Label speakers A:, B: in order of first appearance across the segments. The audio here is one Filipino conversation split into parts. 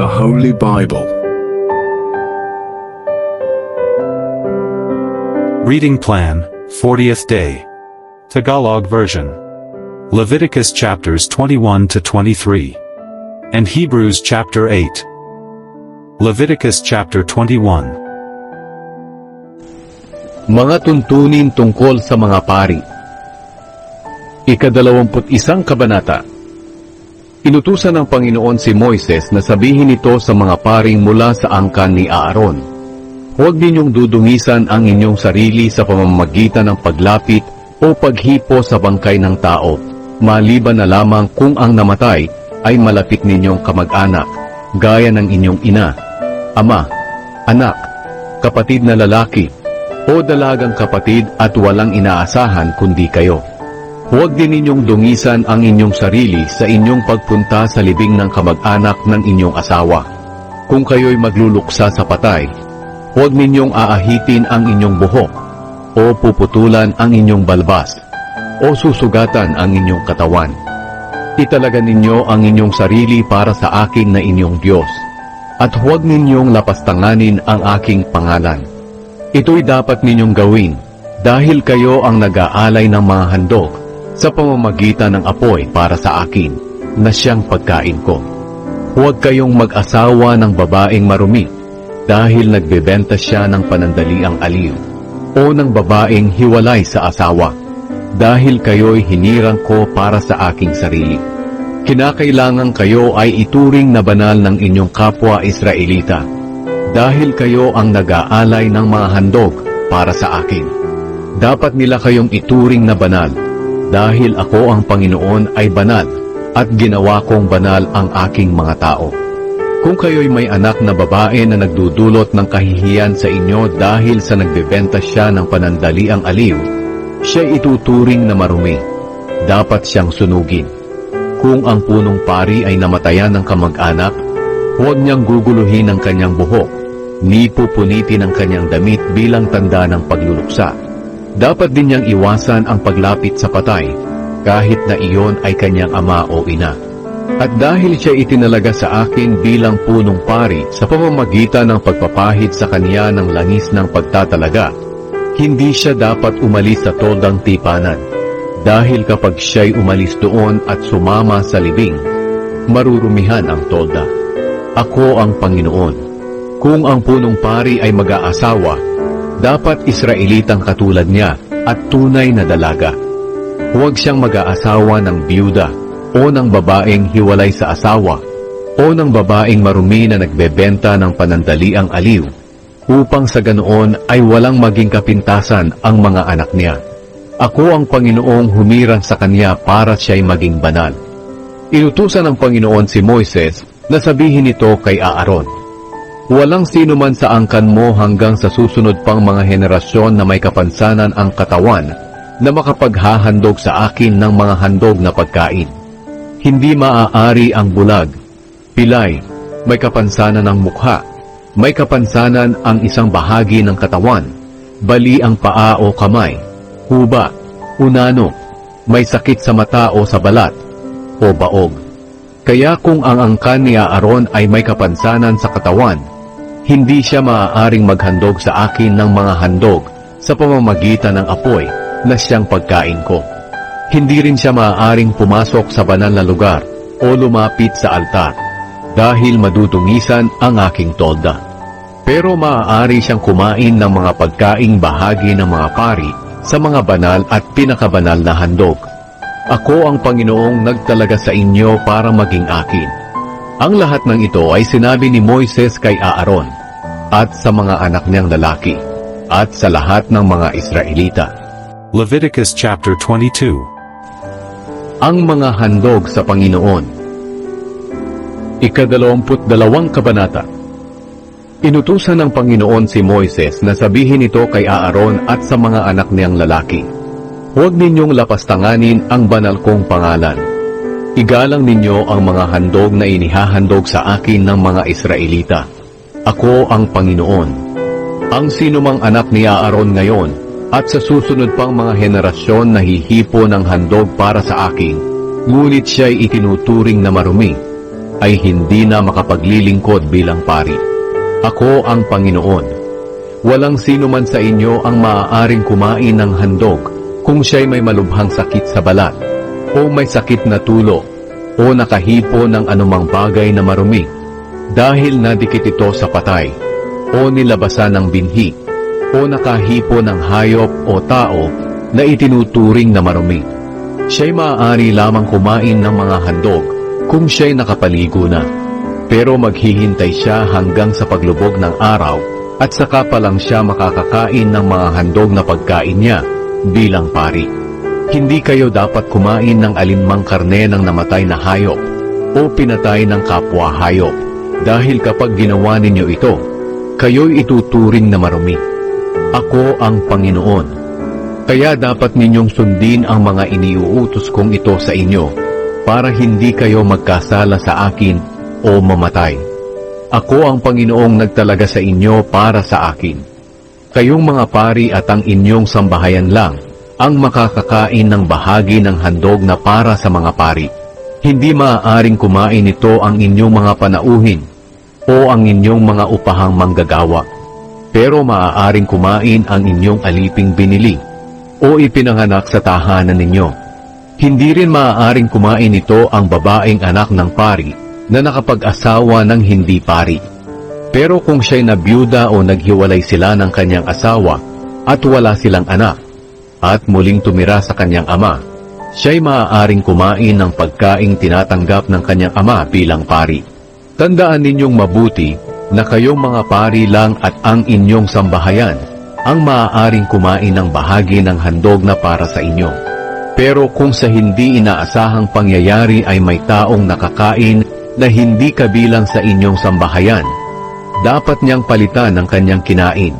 A: the Holy Bible.
B: Reading Plan, 40th Day. Tagalog Version. Leviticus chapters 21 to 23. And Hebrews chapter 8. Leviticus chapter 21.
C: Mga tuntunin tungkol sa mga pari. Ikadalawamput isang kabanata. Inutusan ng Panginoon si Moises na sabihin ito sa mga paring mula sa angkan ni Aaron. Huwag ninyong dudungisan ang inyong sarili sa pamamagitan ng paglapit o paghipo sa bangkay ng tao, maliban na lamang kung ang namatay ay malapit ninyong kamag-anak, gaya ng inyong ina, ama, anak, kapatid na lalaki, o dalagang kapatid at walang inaasahan kundi kayo. Huwag din ninyong dungisan ang inyong sarili sa inyong pagpunta sa libing ng kamag-anak ng inyong asawa. Kung kayo'y magluluksa sa patay, huwag ninyong aahitin ang inyong buhok, o puputulan ang inyong balbas, o susugatan ang inyong katawan. Italaga ninyo ang inyong sarili para sa akin na inyong Diyos, at huwag ninyong lapastanganin ang aking pangalan. Ito'y dapat ninyong gawin dahil kayo ang nag-aalay ng mga handog sa pamamagitan ng apoy para sa akin na siyang pagkain ko. Huwag kayong mag-asawa ng babaeng marumi dahil nagbebenta siya ng panandaliang aliw o ng babaeng hiwalay sa asawa dahil kayo'y hinirang ko para sa aking sarili. Kinakailangan kayo ay ituring na banal ng inyong kapwa Israelita dahil kayo ang nag-aalay ng mga handog para sa akin. Dapat nila kayong ituring na banal dahil ako ang Panginoon ay banal at ginawa kong banal ang aking mga tao. Kung kayo'y may anak na babae na nagdudulot ng kahihiyan sa inyo dahil sa nagbebenta siya ng panandaliang aliw, siya ituturing na marumi. Dapat siyang sunugin. Kung ang punong pari ay namatayan ng kamag-anak, huwag niyang guguluhin ang kanyang buhok, ni pupunitin ang kanyang damit bilang tanda ng pagluluksa. Dapat din niyang iwasan ang paglapit sa patay, kahit na iyon ay kanyang ama o ina. At dahil siya itinalaga sa akin bilang punong pari sa pamamagitan ng pagpapahid sa kanya ng langis ng pagtatalaga, hindi siya dapat umalis sa toldang tipanan. Dahil kapag siya'y umalis doon at sumama sa libing, marurumihan ang tolda. Ako ang Panginoon. Kung ang punong pari ay mag-aasawa, dapat Israelitang katulad niya at tunay na dalaga. Huwag siyang mag-aasawa ng biyuda o ng babaeng hiwalay sa asawa o ng babaeng marumi na nagbebenta ng panandaliang aliw upang sa ganoon ay walang maging kapintasan ang mga anak niya. Ako ang Panginoong humirang sa kanya para siya'y maging banal. Inutusan ng Panginoon si Moises na sabihin ito kay Aaron. Walang sino man sa angkan mo hanggang sa susunod pang mga henerasyon na may kapansanan ang katawan na makapaghahandog sa akin ng mga handog na pagkain. Hindi maaari ang bulag, pilay, may kapansanan ng mukha, may kapansanan ang isang bahagi ng katawan, bali ang paa o kamay, huba, unano, may sakit sa mata o sa balat, o baog. Kaya kung ang angkan ni Aaron ay may kapansanan sa katawan, hindi siya maaaring maghandog sa akin ng mga handog sa pamamagitan ng apoy na siyang pagkain ko. Hindi rin siya maaaring pumasok sa banal na lugar o lumapit sa altar dahil madudungisan ang aking tolda. Pero maaari siyang kumain ng mga pagkaing bahagi ng mga pari sa mga banal at pinakabanal na handog. Ako ang Panginoong nagtalaga sa inyo para maging akin. Ang lahat ng ito ay sinabi ni Moises kay Aaron at sa mga anak niyang lalaki at sa lahat ng mga Israelita.
B: Leviticus chapter 22.
C: Ang mga handog sa Panginoon Ikadalawamput dalawang kabanata Inutusan ng Panginoon si Moises na sabihin ito kay Aaron at sa mga anak niyang lalaki. Huwag ninyong lapastanganin ang banal kong pangalan. Igalang ninyo ang mga handog na inihahandog sa akin ng mga Israelita. Ako ang Panginoon. Ang sinumang anak ni Aaron ngayon at sa susunod pang mga henerasyon na hihipo ng handog para sa akin, ngunit siya'y itinuturing na marumi. ay hindi na makapaglilingkod bilang pari. Ako ang Panginoon. Walang sino man sa inyo ang maaaring kumain ng handog kung siya'y may malubhang sakit sa balat, o may sakit na tulo, o nakahipo ng anumang bagay na marumi, dahil nadikit ito sa patay, o nilabasan ng binhi, o nakahipo ng hayop o tao na itinuturing na marumi. Siya'y maaari lamang kumain ng mga handog kung siya'y nakapaligo na. Pero maghihintay siya hanggang sa paglubog ng araw at saka pa lang siya makakakain ng mga handog na pagkain niya bilang pari. Hindi kayo dapat kumain ng alinmang karne ng namatay na hayop o pinatay ng kapwa hayop dahil kapag ginawa ninyo ito, kayo'y ituturing na marumi. Ako ang Panginoon. Kaya dapat ninyong sundin ang mga iniuutos kong ito sa inyo para hindi kayo magkasala sa akin o mamatay. Ako ang Panginoong nagtalaga sa inyo para sa akin. Kayong mga pari at ang inyong sambahayan lang ang makakakain ng bahagi ng handog na para sa mga pari. Hindi maaaring kumain ito ang inyong mga panauhin o ang inyong mga upahang manggagawa. Pero maaaring kumain ang inyong aliping binili o ipinanganak sa tahanan ninyo. Hindi rin maaaring kumain ito ang babaeng anak ng pari na nakapag-asawa ng hindi pari. Pero kung siya'y nabiyuda o naghiwalay sila ng kanyang asawa at wala silang anak, at muling tumira sa kanyang ama, siya'y maaaring kumain ng pagkaing tinatanggap ng kanyang ama bilang pari. Tandaan ninyong mabuti na kayong mga pari lang at ang inyong sambahayan ang maaaring kumain ng bahagi ng handog na para sa inyo. Pero kung sa hindi inaasahang pangyayari ay may taong nakakain na hindi kabilang sa inyong sambahayan, dapat niyang palitan ang kanyang kinain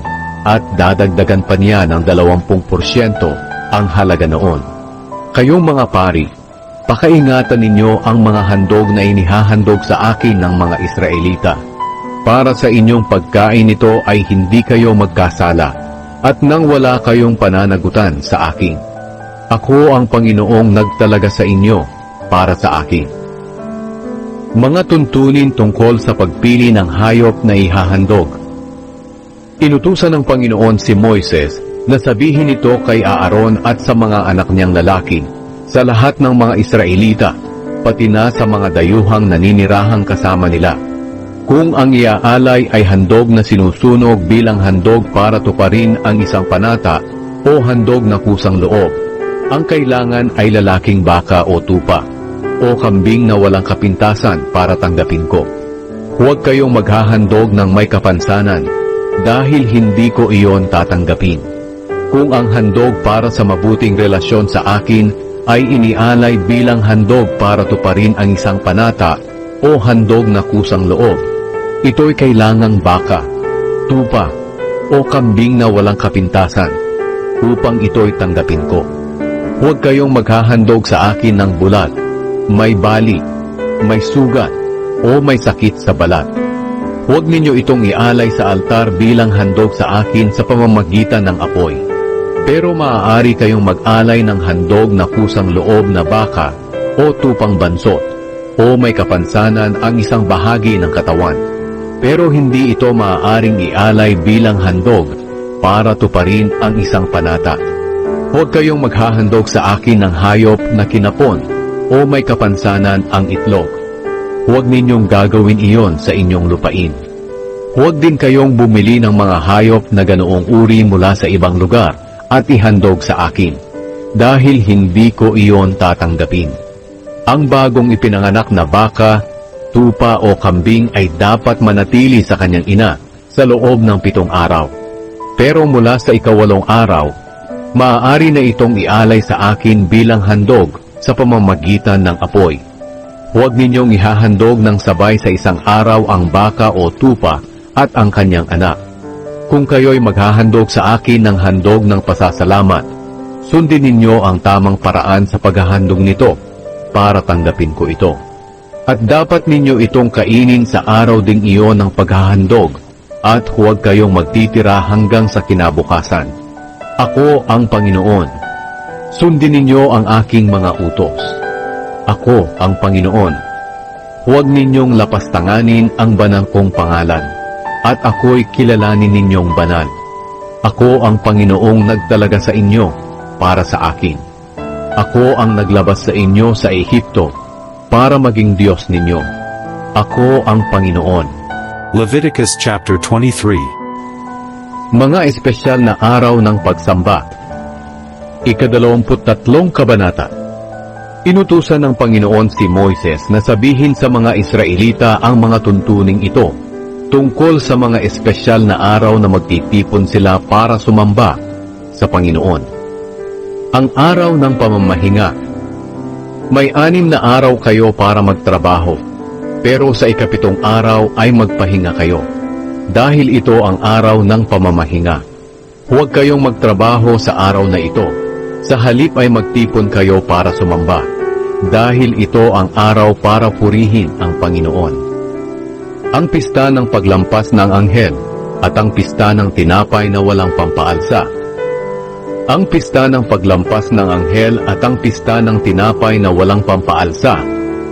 C: at dadagdagan pa niya ng 20% ang halaga noon. Kayong mga pari, pakaingatan ninyo ang mga handog na inihahandog sa akin ng mga Israelita. Para sa inyong pagkain nito ay hindi kayo magkasala at nang wala kayong pananagutan sa akin. Ako ang Panginoong nagtalaga sa inyo para sa akin. Mga tuntunin tungkol sa pagpili ng hayop na ihahandog. Inutusan ng Panginoon si Moises na sabihin ito kay Aaron at sa mga anak niyang lalaki, sa lahat ng mga Israelita, pati na sa mga dayuhang naninirahang kasama nila. Kung ang iaalay ay handog na sinusunog bilang handog para tuparin ang isang panata o handog na kusang loob, ang kailangan ay lalaking baka o tupa o kambing na walang kapintasan para tanggapin ko. Huwag kayong maghahandog ng may kapansanan dahil hindi ko iyon tatanggapin. Kung ang handog para sa mabuting relasyon sa akin ay inialay bilang handog para tuparin ang isang panata o handog na kusang loob, ito'y kailangang baka, tupa, o kambing na walang kapintasan upang ito'y tanggapin ko. Huwag kayong maghahandog sa akin ng bulag may bali, may sugat, o may sakit sa balat. Huwag ninyo itong ialay sa altar bilang handog sa akin sa pamamagitan ng apoy. Pero maaari kayong mag-alay ng handog na kusang loob na baka o tupang bansot o may kapansanan ang isang bahagi ng katawan. Pero hindi ito maaaring ialay bilang handog para tuparin ang isang panata. Huwag kayong maghahandog sa akin ng hayop na kinapon o may kapansanan ang itlog. Huwag ninyong gagawin iyon sa inyong lupain. Huwag din kayong bumili ng mga hayop na ganoong uri mula sa ibang lugar at ihandog sa akin, dahil hindi ko iyon tatanggapin. Ang bagong ipinanganak na baka, tupa o kambing ay dapat manatili sa kanyang ina sa loob ng pitong araw. Pero mula sa ikawalong araw, maaari na itong ialay sa akin bilang handog sa pamamagitan ng apoy. Huwag ninyong ihahandog ng sabay sa isang araw ang baka o tupa at ang kanyang anak. Kung kayo'y maghahandog sa akin ng handog ng pasasalamat, sundin ninyo ang tamang paraan sa paghahandog nito para tanggapin ko ito. At dapat ninyo itong kainin sa araw ding iyon ng paghahandog at huwag kayong magtitira hanggang sa kinabukasan. Ako ang Panginoon, Sundin ninyo ang aking mga utos. Ako ang Panginoon. huwag ninyong lapastanganin ang banal kong pangalan, at ako'y kilalanin ninyong banal. Ako ang Panginoong nagdalaga sa inyo para sa akin. Ako ang naglabas sa inyo sa Ehipto para maging Diyos ninyo. Ako ang Panginoon.
B: Leviticus chapter 23.
C: Mga espesyal na araw ng pagsamba. Ikadalawamput tatlong kabanata. Inutusan ng Panginoon si Moises na sabihin sa mga Israelita ang mga tuntuning ito tungkol sa mga espesyal na araw na magtitipon sila para sumamba sa Panginoon. Ang araw ng pamamahinga. May anim na araw kayo para magtrabaho, pero sa ikapitong araw ay magpahinga kayo dahil ito ang araw ng pamamahinga. Huwag kayong magtrabaho sa araw na ito. Sa halip ay magtipon kayo para sumamba, dahil ito ang araw para purihin ang Panginoon. Ang pista ng paglampas ng anghel at ang pista ng tinapay na walang pampaalsa. Ang pista ng paglampas ng anghel at ang pista ng tinapay na walang pampaalsa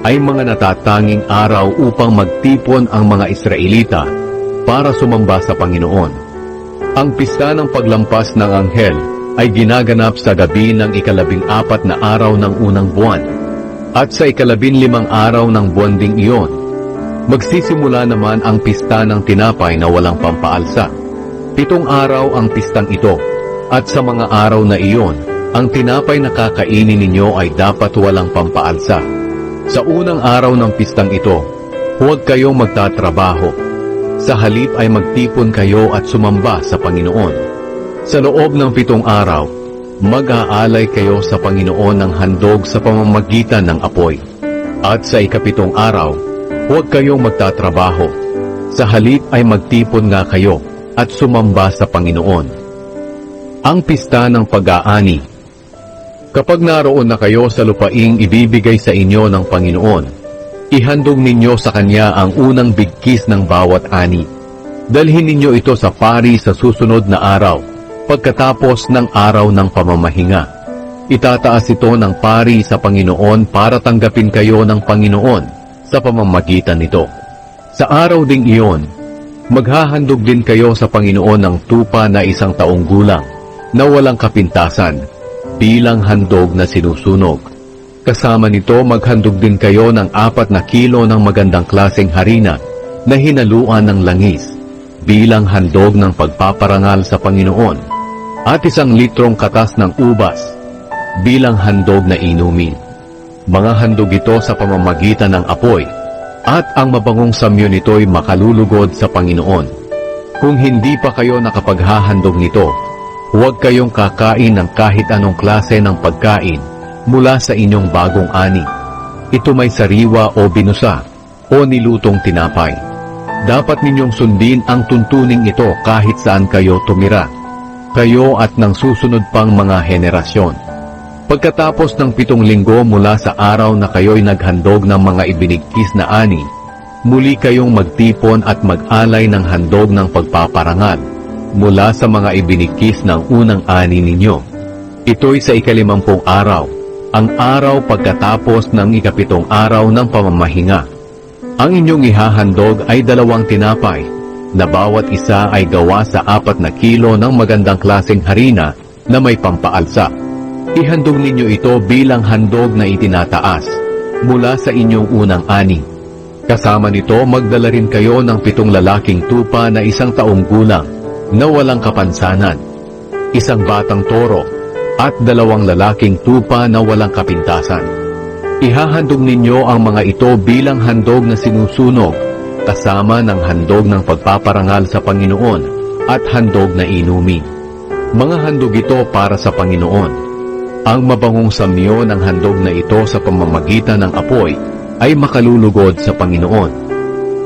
C: ay mga natatanging araw upang magtipon ang mga Israelita para sumamba sa Panginoon. Ang pista ng paglampas ng anghel ay ginaganap sa gabi ng ikalabing apat na araw ng unang buwan at sa ikalabing limang araw ng buwan ding iyon. Magsisimula naman ang pista ng tinapay na walang pampaalsa. Pitong araw ang pistang ito at sa mga araw na iyon, ang tinapay na kakainin ninyo ay dapat walang pampaalsa. Sa unang araw ng pistang ito, huwag kayong magtatrabaho. Sa halip ay magtipon kayo at sumamba sa Panginoon. Sa loob ng pitong araw, mag-aalay kayo sa Panginoon ng handog sa pamamagitan ng apoy. At sa ikapitong araw, huwag kayong magtatrabaho. Sa halip ay magtipon nga kayo at sumamba sa Panginoon. Ang pista ng pag-aani Kapag naroon na kayo sa lupaing ibibigay sa inyo ng Panginoon, ihandog ninyo sa Kanya ang unang bigkis ng bawat ani. Dalhin ninyo ito sa pari sa susunod na araw, pagkatapos ng araw ng pamamahinga. Itataas ito ng pari sa Panginoon para tanggapin kayo ng Panginoon sa pamamagitan nito. Sa araw ding iyon, maghahandog din kayo sa Panginoon ng tupa na isang taong gulang na walang kapintasan bilang handog na sinusunog. Kasama nito maghandog din kayo ng apat na kilo ng magandang klaseng harina na hinaluan ng langis bilang handog ng pagpaparangal sa Panginoon at isang litrong katas ng ubas bilang handog na inumin. Mga handog ito sa pamamagitan ng apoy at ang mabangong samyo nito'y makalulugod sa Panginoon. Kung hindi pa kayo nakapaghahandog nito, huwag kayong kakain ng kahit anong klase ng pagkain mula sa inyong bagong ani. Ito may sariwa o binusa o nilutong tinapay. Dapat ninyong sundin ang tuntuning ito kahit saan kayo tumira, kayo at ng susunod pang mga henerasyon. Pagkatapos ng pitong linggo mula sa araw na kayo'y naghandog ng mga ibinigkis na ani, muli kayong magtipon at mag-alay ng handog ng pagpaparangal mula sa mga ibinikis ng unang ani ninyo. Ito'y sa ikalimampung araw, ang araw pagkatapos ng ikapitong araw ng pamamahinga. Ang inyong ihahandog ay dalawang tinapay, na bawat isa ay gawa sa apat na kilo ng magandang klaseng harina na may pampaalsa. Ihandog ninyo ito bilang handog na itinataas mula sa inyong unang ani. Kasama nito magdala rin kayo ng pitong lalaking tupa na isang taong gulang na walang kapansanan, isang batang toro, at dalawang lalaking tupa na walang kapintasan. Ihahandog ninyo ang mga ito bilang handog na sinusunog, kasama ng handog ng pagpaparangal sa Panginoon at handog na inumin. Mga handog ito para sa Panginoon. Ang mabangong samyo ng handog na ito sa pamamagitan ng apoy ay makalulugod sa Panginoon.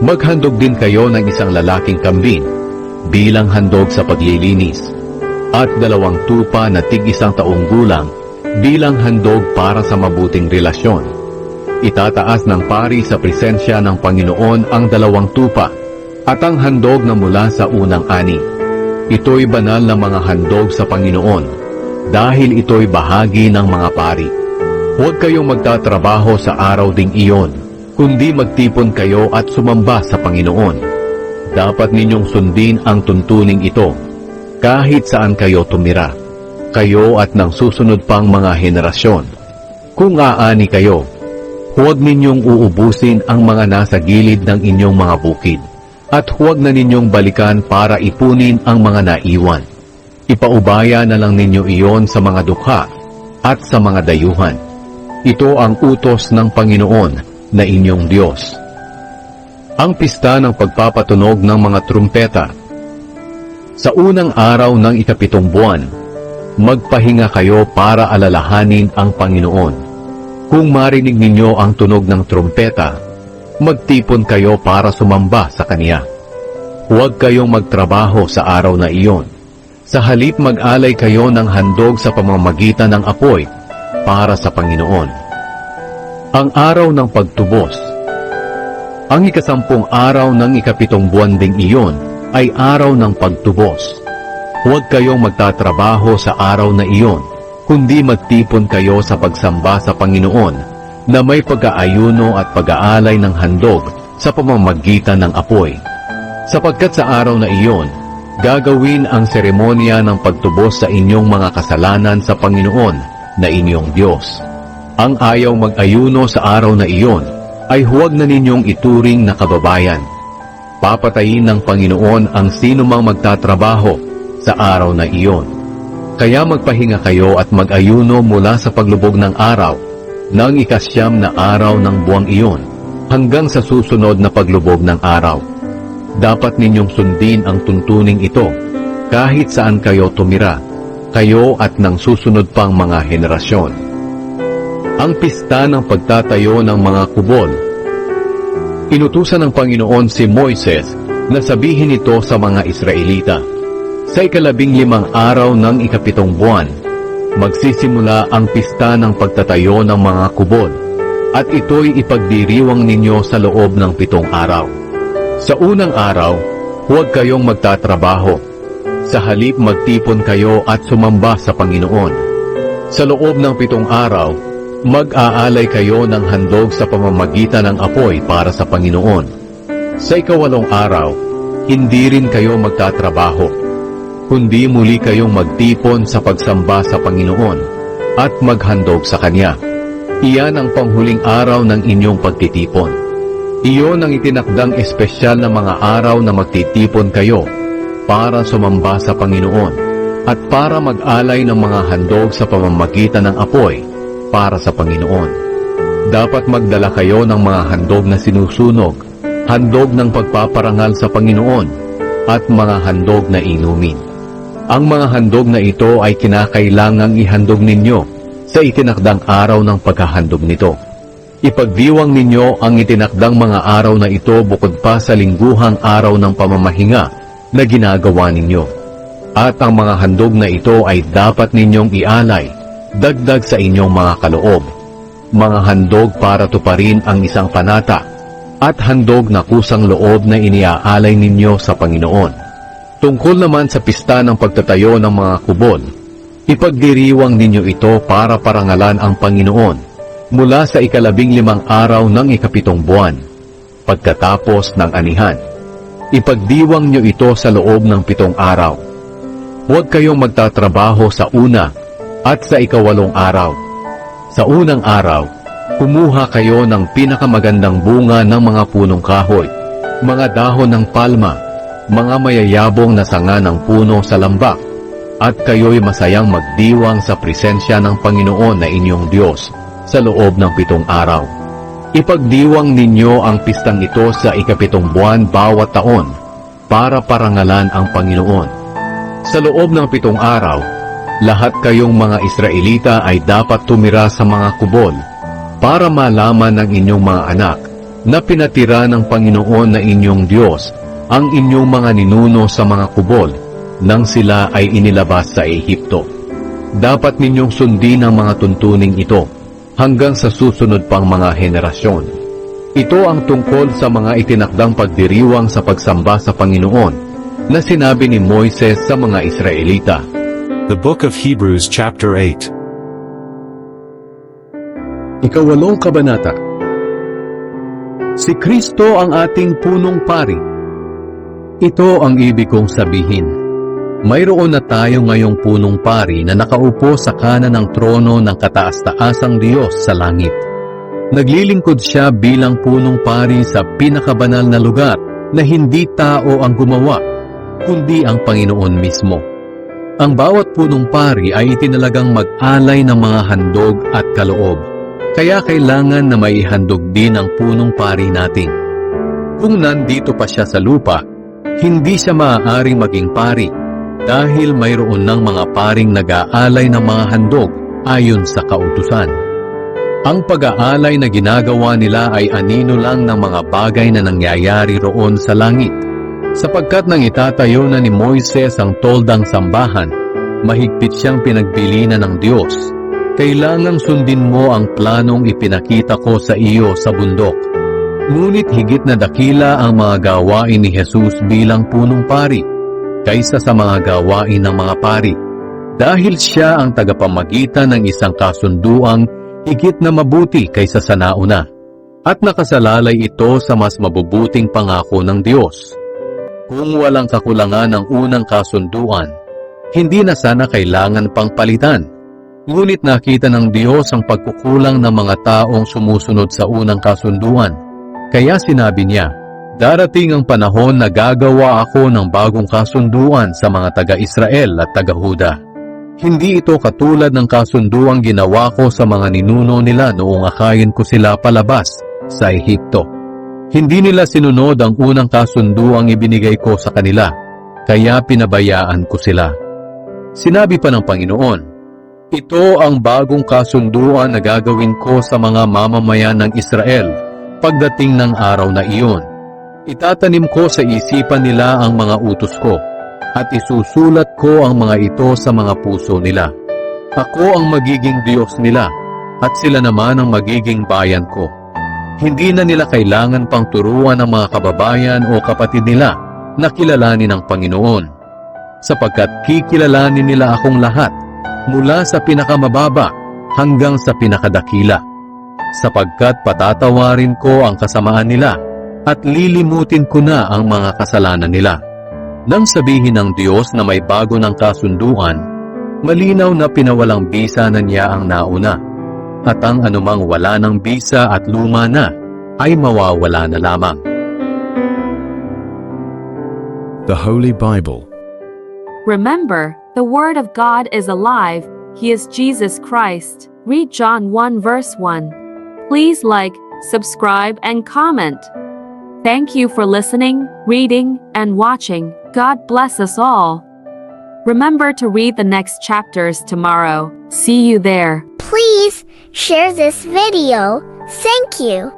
C: Maghandog din kayo ng isang lalaking kambing bilang handog sa paglilinis at dalawang tupa na tig isang taong gulang bilang handog para sa mabuting relasyon. Itataas ng pari sa presensya ng Panginoon ang dalawang tupa at ang handog na mula sa unang ani. Ito'y banal na mga handog sa Panginoon dahil ito'y bahagi ng mga pari. Huwag kayong magtatrabaho sa araw ding iyon kundi magtipon kayo at sumamba sa Panginoon. Dapat ninyong sundin ang tuntuning ito, kahit saan kayo tumira, kayo at ng susunod pang mga henerasyon. Kung aani kayo, huwag ninyong uubusin ang mga nasa gilid ng inyong mga bukid, at huwag na ninyong balikan para ipunin ang mga naiwan. Ipaubaya na lang ninyo iyon sa mga dukha at sa mga dayuhan. Ito ang utos ng Panginoon na inyong Diyos. Ang pista ng pagpapatunog ng mga trumpeta. Sa unang araw ng ikapitong buwan, magpahinga kayo para alalahanin ang Panginoon. Kung marinig ninyo ang tunog ng trumpeta, magtipon kayo para sumamba sa Kaniya. Huwag kayong magtrabaho sa araw na iyon. Sa halip mag-alay kayo ng handog sa pamamagitan ng apoy para sa Panginoon. Ang araw ng pagtubos. Ang ikasampung araw ng ikapitong buwan ding iyon ay araw ng pagtubos. Huwag kayong magtatrabaho sa araw na iyon, kundi magtipon kayo sa pagsamba sa Panginoon na may pag-aayuno at pag-aalay ng handog sa pamamagitan ng apoy. Sapagkat sa araw na iyon, gagawin ang seremonya ng pagtubos sa inyong mga kasalanan sa Panginoon na inyong Diyos. Ang ayaw mag-ayuno sa araw na iyon ay huwag na ninyong ituring na kababayan. Papatayin ng Panginoon ang sino mang magtatrabaho sa araw na iyon. Kaya magpahinga kayo at mag-ayuno mula sa paglubog ng araw ng ikasyam na araw ng buwang iyon hanggang sa susunod na paglubog ng araw. Dapat ninyong sundin ang tuntuning ito kahit saan kayo tumira, kayo at ng susunod pang mga henerasyon. Ang pista ng pagtatayo ng mga kubol. Inutusan ng Panginoon si Moises na sabihin ito sa mga Israelita. Sa ikalabing limang araw ng ikapitong buwan, magsisimula ang pista ng pagtatayo ng mga kubol, at ito'y ipagdiriwang ninyo sa loob ng pitong araw. Sa unang araw, huwag kayong magtatrabaho. Sa halip magtipon kayo at sumamba sa Panginoon. Sa loob ng pitong araw, mag-aalay kayo ng handog sa pamamagitan ng apoy para sa Panginoon. Sa ikawalong araw, hindi rin kayo magtatrabaho, kundi muli kayong magtipon sa pagsamba sa Panginoon at maghandog sa Kanya. Iyan ang panghuling araw ng inyong pagtitipon. Iyon ang itinakdang espesyal na mga araw na magtitipon kayo para sumamba sa Panginoon at para mag-alay ng mga handog sa pamamagitan ng apoy para sa Panginoon. Dapat magdala kayo ng mga handog na sinusunog, handog ng pagpaparangal sa Panginoon, at mga handog na inumin. Ang mga handog na ito ay kinakailangang ihandog ninyo sa itinakdang araw ng paghahandog nito. Ipagdiwang ninyo ang itinakdang mga araw na ito bukod pa sa lingguhang araw ng pamamahinga na ginagawa ninyo. At ang mga handog na ito ay dapat ninyong ialay, dagdag sa inyong mga kaloob. Mga handog para tuparin ang isang panata, at handog na kusang loob na iniaalay ninyo sa Panginoon. Tungkol naman sa pista ng pagtatayo ng mga kubol, ipagdiriwang ninyo ito para parangalan ang Panginoon mula sa ikalabing limang araw ng ikapitong buwan, pagkatapos ng anihan. Ipagdiwang nyo ito sa loob ng pitong araw. Huwag kayong magtatrabaho sa una at sa ikawalong araw. Sa unang araw, kumuha kayo ng pinakamagandang bunga ng mga punong kahoy, mga dahon ng palma, mga mayayabong na sanga ng puno sa lambak, at kayo'y masayang magdiwang sa presensya ng Panginoon na inyong Diyos sa loob ng pitong araw. Ipagdiwang ninyo ang pistang ito sa ikapitong buwan bawat taon para parangalan ang Panginoon. Sa loob ng pitong araw, lahat kayong mga Israelita ay dapat tumira sa mga kubol para malaman ng inyong mga anak na pinatira ng Panginoon na inyong Diyos ang inyong mga ninuno sa mga kubol nang sila ay inilabas sa Ehipto. Dapat ninyong sundin ang mga tuntuning ito hanggang sa susunod pang mga henerasyon. Ito ang tungkol sa mga itinakdang pagdiriwang sa pagsamba sa Panginoon na sinabi ni Moises sa mga Israelita.
B: The Book of Hebrews chapter 8.
C: Ikawalong Kabanata Si Kristo ang ating punong pari. Ito ang ibig kong sabihin. Mayroon na tayo ngayong punong pari na nakaupo sa kanan ng trono ng kataas-taasang Diyos sa langit. Naglilingkod siya bilang punong pari sa pinakabanal na lugar na hindi tao ang gumawa, kundi ang Panginoon mismo. Ang bawat punong pari ay itinalagang mag-alay ng mga handog at kaloob. Kaya kailangan na maihandog din ang punong pari natin. Kung nandito pa siya sa lupa, hindi siya maaaring maging pari dahil mayroon ng mga paring nag-aalay ng mga handog ayon sa kautusan. Ang pag-aalay na ginagawa nila ay anino lang ng mga bagay na nangyayari roon sa langit. Sapagkat nang itatayo na ni Moises ang toldang sambahan, mahigpit siyang pinagbilinan ng Diyos. Kailangang sundin mo ang planong ipinakita ko sa iyo sa bundok. Ngunit higit na dakila ang mga gawain ni Jesus bilang punong pari kaysa sa mga gawain ng mga pari. Dahil siya ang tagapamagitan ng isang kasunduang higit na mabuti kaysa sa nauna. At nakasalalay ito sa mas mabubuting pangako ng Diyos. Kung walang kakulangan ng unang kasunduan, hindi na sana kailangan pang palitan. Ngunit nakita ng Diyos ang pagkukulang ng mga taong sumusunod sa unang kasunduan. Kaya sinabi niya, Darating ang panahon na gagawa ako ng bagong kasunduan sa mga taga-Israel at taga-Huda. Hindi ito katulad ng kasunduang ginawa ko sa mga ninuno nila noong akayin ko sila palabas sa Ehipto. Hindi nila sinunod ang unang kasunduang ibinigay ko sa kanila, kaya pinabayaan ko sila. Sinabi pa ng Panginoon, Ito ang bagong kasunduan na gagawin ko sa mga mamamayan ng Israel pagdating ng araw na iyon. Itatanim ko sa isipan nila ang mga utos ko at isusulat ko ang mga ito sa mga puso nila. Ako ang magiging Diyos nila at sila naman ang magiging bayan ko. Hindi na nila kailangan pang turuan ng mga kababayan o kapatid nila na kilalanin ng Panginoon. Sapagkat kikilalanin nila akong lahat mula sa pinakamababa hanggang sa pinakadakila. Sapagkat patatawarin ko ang kasamaan nila at lilimutin ko na ang mga kasalanan nila. Nang sabihin ng Diyos na may bago ng kasunduan, malinaw na pinawalang bisa na niya ang nauna. At ang anumang wala ng bisa at luma na, ay mawawala na lamang.
B: The Holy Bible.
A: Remember, the Word of God is alive, He is Jesus Christ. Read John 1 verse 1. Please like, subscribe, and comment. Thank you for listening, reading, and watching. God bless us all. Remember to read the next chapters tomorrow. See you there.
D: Please share this video. Thank you.